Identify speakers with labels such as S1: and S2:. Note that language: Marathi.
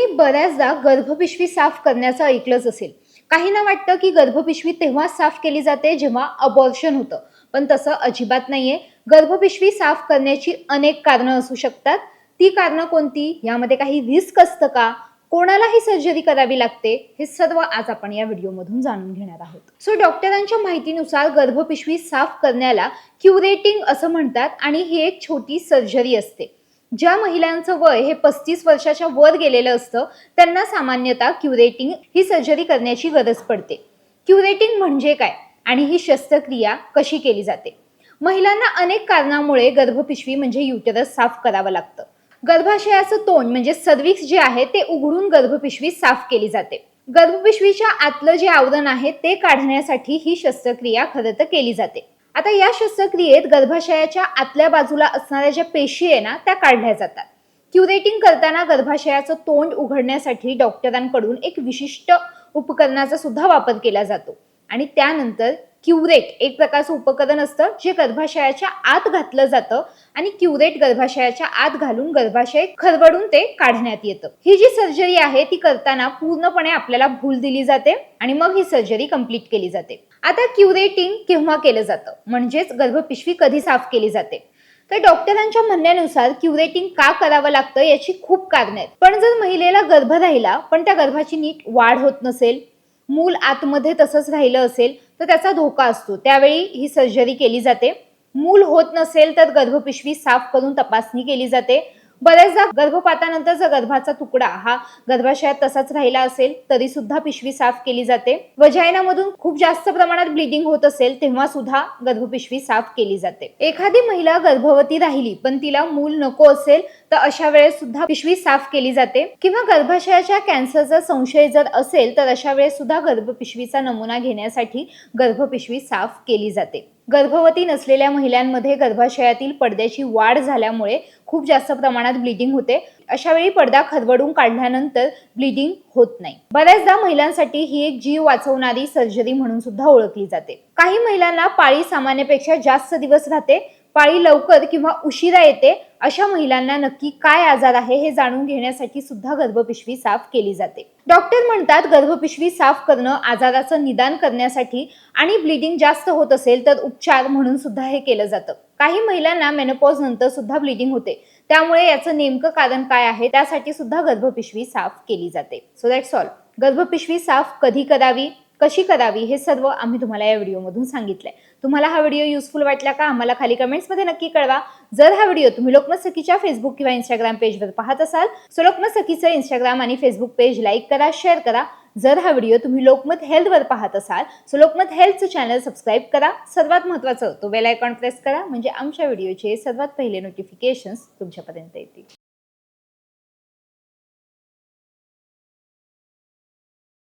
S1: तुम्ही बऱ्याचदा गर्भपिशवी साफ करण्याचं ऐकलंच असेल. काहींना वाटतं की गर्भपिशवी तेव्हा साफ केली जाते जेव्हा अबॉर्शन होतं. पण तसं अजिबात नाहीये. गर्भपिशवी साफ करण्याची अनेक कारणं असू शकतात. ती कारणं कोणती? यामध्ये काही रिस्क असतं का? कोणाला ही सर्जरी करावी लागते. हे सर्व आज आपण या व्हिडिओमधून जाणून घेणार आहोत. सो डॉक्टरांच्या माहितीनुसार गर्भपिशवी साफ करण्याला क्युरेटिंग असं म्हणतात आणि ही एक छोटी सर्जरी असते. ज्या महिलांचं वय हे पस्तीस वर्षाच्या वर गेलेलं असतं त्यांना सामान्यतः क्युरेटिंग ही सर्जरी करण्याची गरज पडते. क्युरेटिंग म्हणजे काय? आणि ही शस्त्रक्रिया कशी केली जाते? महिलांना अनेक कारणामुळे गर्भपिशवी म्हणजे युटेरस साफ करावं लागतं. गर्भाशयाचं तोंड म्हणजे सर्विक्स जे आहे ते उघडून गर्भपिशवी साफ केली जाते. गर्भपिशवीच्या आतलं जे आवरण आहे ते काढण्यासाठी ही शस्त्रक्रिया खरं तर केली जाते. आता या शस्त्रक्रियेत गर्भाशयाच्या आतल्या बाजूला असणाऱ्या ज्या पेशी आहे ना त्या काढल्या जातात. क्युरेटिंग करताना गर्भाशयाचं तोंड उघडण्यासाठी डॉक्टरांकडून एक विशिष्ट उपकरणाचा सुद्धा वापर केला जातो. आणि त्यानंतर क्युरेट एक प्रकारचं उपकरण असतं जे गर्भाशयाच्या आत घातलं जातं आणि क्युरेट गर्भाशयाच्या आत घालून गर्भाशय खरवडून ते काढण्यात येतं. ही जी सर्जरी आहे ती करताना पूर्णपणे आपल्याला भूल दिली जाते आणि मग ही सर्जरी कंप्लीट केली जाते. आता क्युरेटिंग केव्हा केलं जातं? म्हणजेच गर्भपिशवी कधी साफ केली जाते? तर डॉक्टरांच्या म्हणण्यानुसार क्युरेटिंग का करावं लागतं याची खूप कारणं आहेत. पण जर महिलेला गर्भ राहिला पण त्या गर्भाची नीट वाढ होत नसेल मूल आतमध्ये तसंच राहिलं असेल तर त्याचा धोका असतो. त्यावेळी ही सर्जरी केली जाते. मूल होत नसेल तर गर्भपिशवी साफ करून तपासणी केली जाते. बऱ्याचदा गर्भपातानंतर जर गर्भाचा तुकडा हा गर्भाशयात तसाच राहिला असेल तरी सुद्धा पिशवी साफ केली जाते. वजायनामधून खूप जास्त प्रमाणात ब्लिडिंग होत असेल तेव्हा सुद्धा गर्भपिशवी साफ केली जाते. एखादी महिला गर्भवती राहिली पण तिला मूल नको असेल तर अशा वेळेस सुद्धा पिशवी साफ केली जाते. किंवा गर्भाशयाच्या कॅन्सरचा संशय जर असेल तर अशा वेळेस सुद्धा गर्भपिशवीचा नमुना घेण्यासाठी गर्भपिशवी साफ केली जाते. गर्भवती नसलेल्या महिलांमध्ये गर्भाशयातील पडद्याची वाढ झाल्यामुळे खूप जास्त प्रमाणात ब्लिडिंग होते. अशा वेळी पडदा खरवडून काढल्यानंतर ब्लिडिंग होत नाही. बऱ्याचदा महिलांसाठी ही एक जीव वाचवणारी सर्जरी म्हणून सुद्धा ओळखली जाते. काही महिलांना पाळी सामान्यपेक्षा जास्त दिवस राहते. पाळी लवकर किंवा उशिरा येते अशा महिलांना नक्की काय आजार आहे हे जाणून घेण्यासाठी सुद्धा गर्भपिशवी साफ केली जाते. डॉक्टर म्हणतात गर्भपिशवी साफ करणं आजाराचं निदान करण्यासाठी आणि ब्लिडिंग जास्त होत असेल तर उपचार म्हणून सुद्धा हे केलं जातं. काही महिलांना मेनोपॉज नंतर सुद्धा ब्लिडिंग होते. त्यामुळे याचं नेमकं कारण काय आहे त्यासाठी सुद्धा गर्भपिशवी साफ केली जाते. सो दॅट्स ऑल गर्भपिशवी साफ कधी करावी? कशी करावी हे सर्व आम्ही तुम्हाला या व्हिडिओमधून सांगितलंय. तुम्हाला हा व्हिडिओ युजफुल वाटला का आम्हाला खाली कमेंट्समध्ये नक्की कळवा. जर हा व्हिडिओ तुम्ही लोकमत सखीच्या फेसबुक किंवा इंस्टाग्राम पेजवर पाहत असाल सो लोकमत सखीचं इंस्टाग्राम आणि फेसबुक पेज लाईक करा शेअर करा. जर हा व्हिडिओ तुम्ही लोकमत हेल्थवर पाहत असाल सो लोकमत हेल्थचं चॅनल सबस्क्राईब करा. सर्वात महत्त्वाचं तो बेल आयकॉन प्रेस करा. म्हणजे आमच्या व्हिडिओचे सर्वात पहिले नोटिफिकेशन्स तुमच्यापर्यंत येतील.